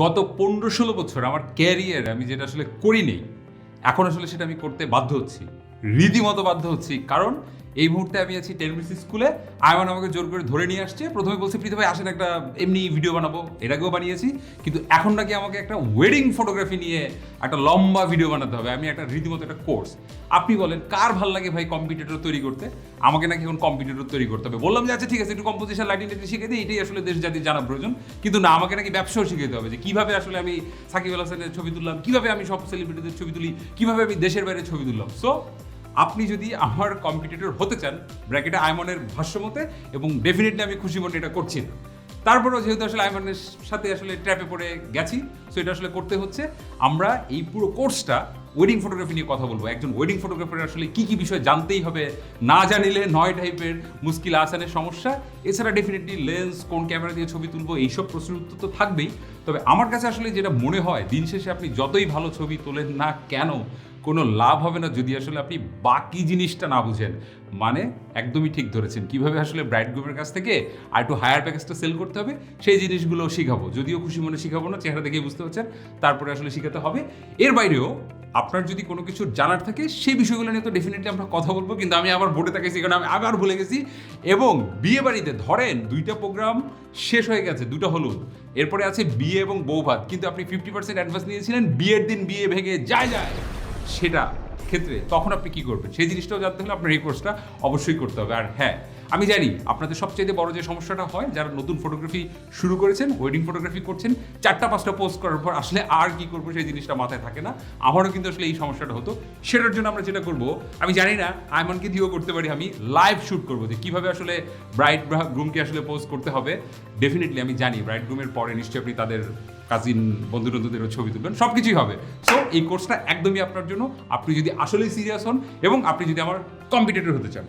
গত পনেরো ষোলো বছর আমার ক্যারিয়ার আমি যেটা আসলে করিনি, এখন আসলে সেটা আমি করতে বাধ্য হচ্ছি। রীতিমতো বাধ্য হচ্ছি, কারণ এই মুহূর্তে আমি আছি টেলিভিশন স্কুলে আয়মান আমাকে জোর করে ধরে নিয়ে আসছে। প্রথমে বলছে, প্রীতি ভাই, আসেন একটা এমনি ভিডিও বানাবো। এর আগেও বানিয়েছি। কিন্তু এখন নাকি আমাকে একটা ওয়েডিং ফটোগ্রাফি নিয়ে একটা লম্বা ভিডিও বানাতে হবে। আমি একটা রীতিমতো একটা কোর্স আপনি বলেন, কার ভালো লাগে ভাই কম্পিউটার তৈরি করতে? আমাকে নাকি এখন কম্পিউটার তৈরি করতে হবে। বললাম যে আচ্ছা ঠিক আছে, একটু কম্পোজিশন লাইটিং টাইটিং শিখে দিই। এটাই আসলে দেশ জাতির জানা প্রয়োজন। কিন্তু না, আমাকে নাকি ব্যবসাও শিখাতে হবে যে, কীভাবে আসলে আমি সাকিব আল হাসানের ছবি তুললাম? কীভাবে আমি সব সেলিব্রিটিদের ছবি তুলি? কীভাবে আমি দেশের বাইরে ছবি তুললাম? সো আপনি যদি আমার কম্পিটিটর হতে চান ব্র্যাকেটে আয়মনের ভাষ্য মতে এবং ডেফিনেটলি আমি খুশি মনে এটা করছি না। তারপরেও যেহেতু আসলে আয়মনের সাথে আসলে ট্র্যাপে পড়ে গেছি সো এটা আসলে করতে হচ্ছে। আমরা এই পুরো কোর্সটা ওয়েডিং ফটোগ্রাফি নিয়ে কথা বলব। একজন ওয়েডিং ফটোগ্রাফার আসলে কি কি বিষয় জানতেই হবে, না জানিলে নয় টাইপের মুশকিল আসানের সমস্যা। এছাড়া ডেফিনেটলি লেন্স কোন ক্যামেরা দিয়ে ছবি তুলবো, এইসব প্রশ্নের উত্তর তো থাকবেই। তবে আমার কাছে আসলে যেটা মনে হয়, দিন শেষে আপনি যতই ভালো ছবি তোলেন না কেন কোনো লাভ হবে না যদি আসলে আপনি বাকি জিনিসটা না বুঝেন। মানে একদমই ঠিক ধরেছেন। কীভাবে আসলে ব্রাইট গ্রুপের কাছ থেকে আর একটু হায়ার প্যাকেজটা সেল করতে হবে, সেই জিনিসগুলো শিখাবো। যদিও খুশি মনে শিখাবো না, চেহারা দেখে বুঝতে পারছেন। তারপরে আসলে শিখাতে হবে। এর বাইরেও আপনার যদি কোনো কিছু জানার থাকে, সেই বিষয়গুলো নিয়ে তো ডেফিনেটলি আমরা কথা বলব, কিন্তু আমি আবার বোর্ডে তাকাইছি কারণ আমি আবার ভুলে গেছি। এবং বিয়ে বাড়িতে ধরেন দুইটা প্রোগ্রাম শেষ হয়ে গেছে, দুটো হলুদ। এরপরে আছে বিয়ে এবং বৌভাত কিন্তু আপনি ফিফটি পার্সেন্ট অ্যাডভান্স নিয়েছিলেন, বিয়ের দিন বিয়ে ভেঙে যায় যায়। সেটা ক্ষেত্রে তখন আপনি কি করবেন? সেই জিনিসটাও জানতে হলে আপনার এই কোর্সটা অবশ্যই করতে হবে। আর হ্যাঁ আমি জানি আপনাদের সবচেয়ে বড় যে সমস্যাটা হয়, যারা নতুন ফটোগ্রাফি শুরু করেছেন ওয়েডিং ফটোগ্রাফি করছেন, চারটা, পাঁচটা পোস্ট করার পর আসলে আর কি করব সেই জিনিসটা মাথায় থাকে না। আমারও কিন্তু আসলে এই সমস্যাটা হতো। সেটার জন্য আমরা যেটা করব, আমি জানি না, আয়মনকে দিয়েও করতে পারি, আমি লাইভ শ্যুট করব যে কীভাবে আসলে ব্রাইড গ্রুমকে আসলে পোস্ট করতে হবে। ডেফিনেটলি আমি জানি ব্রাইড গ্রুমের পরে নিশ্চয়ই আপনি তাদের কাজিন বন্ধু বন্ধুদেরও ছবি তুলবেন সব কিছুই হবে। সো এই কোর্সটা একদমই আপনার জন্য। আপনি যদি আসলেই সিরিয়াস হন এবং আপনি যদি আমার কম্পিটিটর হতে চান।